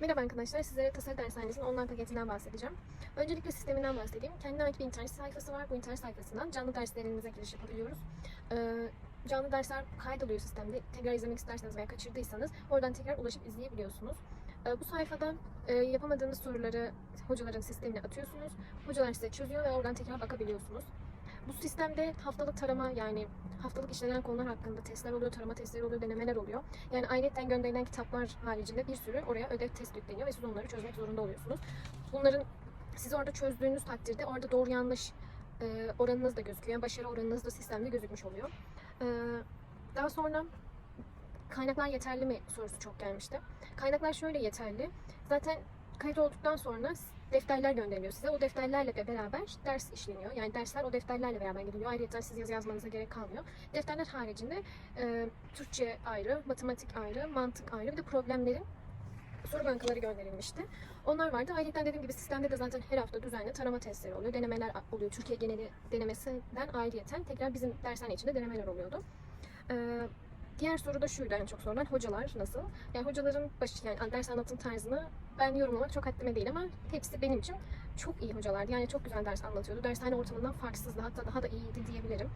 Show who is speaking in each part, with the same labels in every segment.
Speaker 1: Merhaba arkadaşlar, sizlere Tasarı Dershanesi'nin online paketinden bahsedeceğim. Öncelikle sisteminden bahsedeyim. Kendine ait bir internet sayfası var. Bu internet sayfasından canlı derslerimize giriş yapabiliyoruz. Ee, canlı dersler kaydoluyor sistemde. Tekrar izlemek isterseniz veya kaçırdıysanız oradan tekrar ulaşıp izleyebiliyorsunuz. Ee, bu sayfada e, yapamadığınız soruları hocaların sistemine atıyorsunuz. Hocalar size çözüyor ve oradan tekrar bakabiliyorsunuz. Bu sistemde haftalık tarama yani haftalık işlenen konular hakkında testler oluyor, tarama testleri oluyor, denemeler oluyor. Yani ayrıyetten gönderilen kitaplar haricinde bir sürü oraya ödev test yükleniyor ve siz onları çözmek zorunda oluyorsunuz. Bunların siz orada çözdüğünüz takdirde orada doğru yanlış e, oranınız da gözüküyor. Yani başarı oranınız da sistemde gözükmüş oluyor. E, daha sonra kaynaklar yeterli mi sorusu çok gelmişti. Kaynaklar şöyle yeterli. Zaten kayıt olduktan sonra defterler gönderiliyor size. O defterlerle de beraber ders işleniyor. Yani dersler o defterlerle beraber gidiliyor. Ayrıca siz yazı yazmanıza gerek kalmıyor. Defterler haricinde e, Türkçe ayrı, matematik ayrı, mantık ayrı bir de problemlerin soru bankaları gönderilmişti. Onlar vardı. Ayrıca dediğim gibi sistemde de zaten her hafta düzenli tarama testleri oluyor. Denemeler oluyor. Türkiye geneli denemesinden ayrıyeten tekrar bizim dershane içinde denemeler oluyordu. Ee, diğer soru da şuydu en çok sorulan hocalar nasıl? Yani hocaların başı yani ders anlatım tarzını ben yorumlamak çok haddime değil ama hepsi benim için çok iyi hocalardı. Yani çok güzel ders anlatıyordu. Dershane ortamından farksızdı. Hatta daha da iyiydi diyebilirim.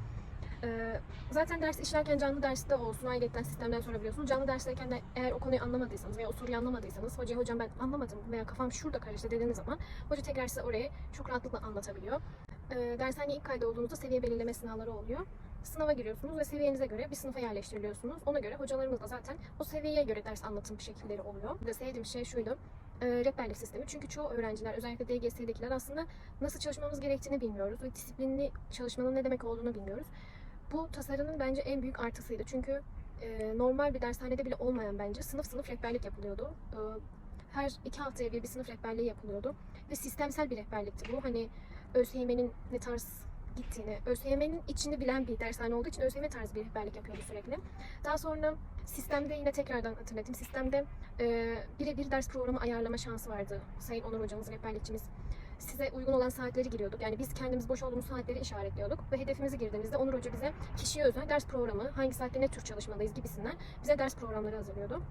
Speaker 1: Ee, zaten ders işlerken canlı derste olsun, ayrıca sistemden sorabiliyorsunuz. Canlı dersteyken de eğer o konuyu anlamadıysanız veya o soruyu anlamadıysanız, hocaya hocam ben anlamadım veya kafam şurada karıştı dediğiniz zaman hoca tekrar size orayı çok rahatlıkla anlatabiliyor. Ee, dershaneye ilk kayda olduğunuzda seviye belirleme sınavları oluyor. Sınava giriyorsunuz ve seviyenize göre bir sınıfa yerleştiriliyorsunuz. Ona göre hocalarımız da zaten o seviyeye göre ders anlatım şekilleri oluyor. Bir de sevdiğim şey şuydu. E, rehberlik sistemi. Çünkü çoğu öğrenciler özellikle DGS'dekiler aslında nasıl çalışmamız gerektiğini bilmiyoruz ve disiplinli çalışmanın ne demek olduğunu bilmiyoruz. Bu tasarının bence en büyük artısıydı. Çünkü e, normal bir dershanede bile olmayan bence sınıf sınıf rehberlik yapılıyordu. E, her iki haftaya bir bir sınıf rehberliği yapılıyordu. Ve sistemsel bir rehberlikti bu. Hani ÖSYM'nin ne tarz gittiğini, ÖSYM'nin içini bilen bir dershane olduğu için ÖSYM tarzı bir rehberlik yapıyordu sürekli. Daha sonra sistemde yine tekrardan hatırlatayım. Sistemde e, birebir ders programı ayarlama şansı vardı. Sayın Onur hocamız, rehberlikçimiz size uygun olan saatleri giriyorduk. Yani biz kendimiz boş olduğumuz saatleri işaretliyorduk ve hedefimizi girdiğimizde Onur Hoca bize kişiye özel ders programı, hangi saatte ne tür çalışmalıyız gibisinden bize ders programları hazırlıyordu.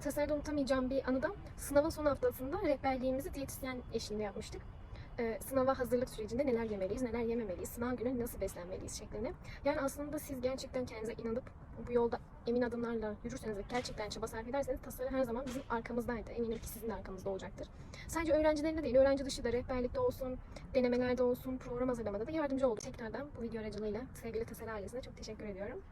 Speaker 1: Tasarıda unutamayacağım bir anı da sınavın son haftasında rehberliğimizi diyetisyen eşliğinde yapmıştık. Ee, sınava hazırlık sürecinde neler yemeliyiz, neler yememeliyiz, sınav günü nasıl beslenmeliyiz şeklinde. Yani aslında siz gerçekten kendinize inanıp bu yolda emin adımlarla yürürseniz ve gerçekten çaba sarf ederseniz tasarı her zaman bizim arkamızdaydı. Eminim ki sizin de arkamızda olacaktır. Sadece öğrencilerine değil, öğrenci dışı da rehberlikte olsun, denemelerde olsun, program hazırlamada da yardımcı oldu. Tekrardan bu video aracılığıyla sevgili tasarı ailesine çok teşekkür ediyorum.